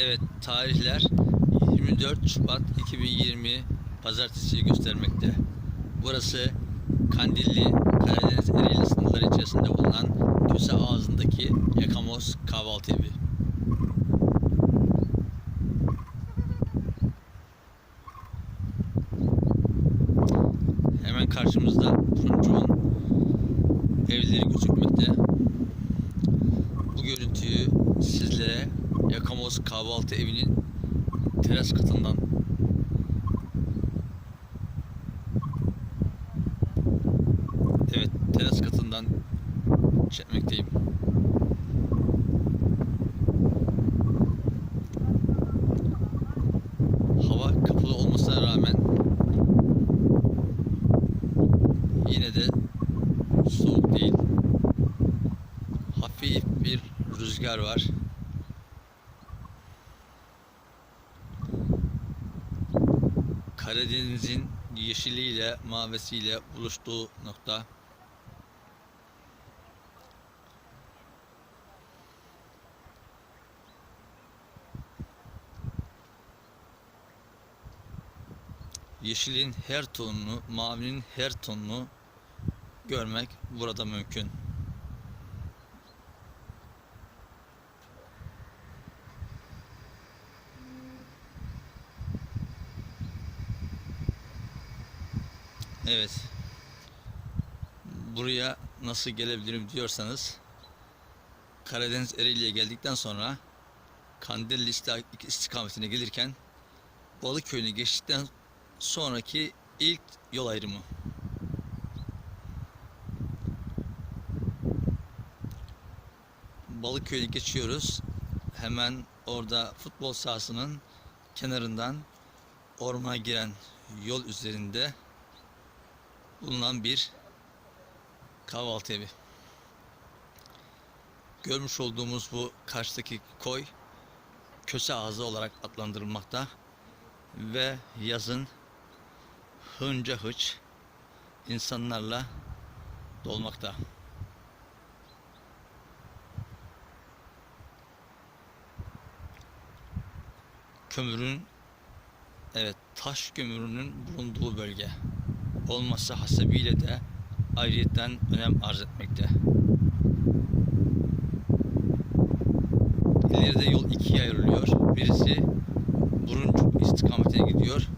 Evet tarihler 24 Şubat 2020 Pazartesi göstermekte. Burası Kandilli Karadeniz Ereğli sınırları içerisinde bulunan Köse ağzındaki Yakamoz Kahvaltı Evi. Hemen karşımızda Turuncu'nun evleri gözükmekte. Bu görüntüyü sizlere Yakamoz Kahvaltı Evi'nin teras katından Evet, teras katından çekmekteyim. Hava kapalı olmasına rağmen yine de soğuk değil. Hafif bir rüzgar var. Karadeniz'in yeşiliyle mavisiyle buluştuğu nokta. Yeşilin her tonunu, mavinin her tonunu görmek burada mümkün. Evet. Buraya nasıl gelebilirim diyorsanız Karadeniz Ereğli'ye geldikten sonra Kandilli istikametine gelirken Balıköy'ünü geçtikten sonraki ilk yol ayrımı. Balıköy'ü geçiyoruz. Hemen orada futbol sahasının kenarından ormana giren yol üzerinde bulunan bir kahvaltı evi. Görmüş olduğumuz bu karşıdaki koy köse ağzı olarak adlandırılmakta ve yazın hınca hıç insanlarla dolmakta. Kömürün evet taş kömürünün bulunduğu bölge olması hasebiyle de ayrıyetten önem arz etmekte. İleride yol ikiye ayrılıyor. Birisi Buruncuk istikametine gidiyor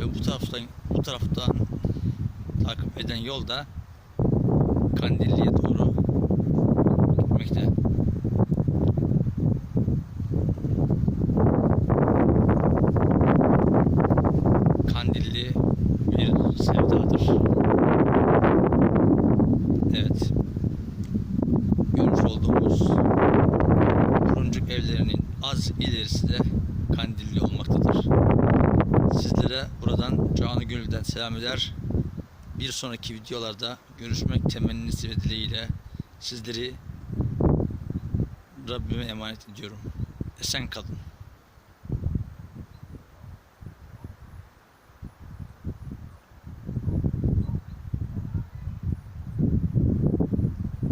ve bu taraftan bu taraftan takip eden yol da Kandilli'ye doğru gitmekte. Kandilli bir sevdadır. Evet. Görmüş olduğumuz Buruncuk evlerinin az ilerisi de Kandilli olmaktadır. Sizlere buradan canı gönülden selam eder. Bir sonraki videolarda görüşmek temennisi ve dileğiyle sizleri Rabbime emanet ediyorum. Esen kalın.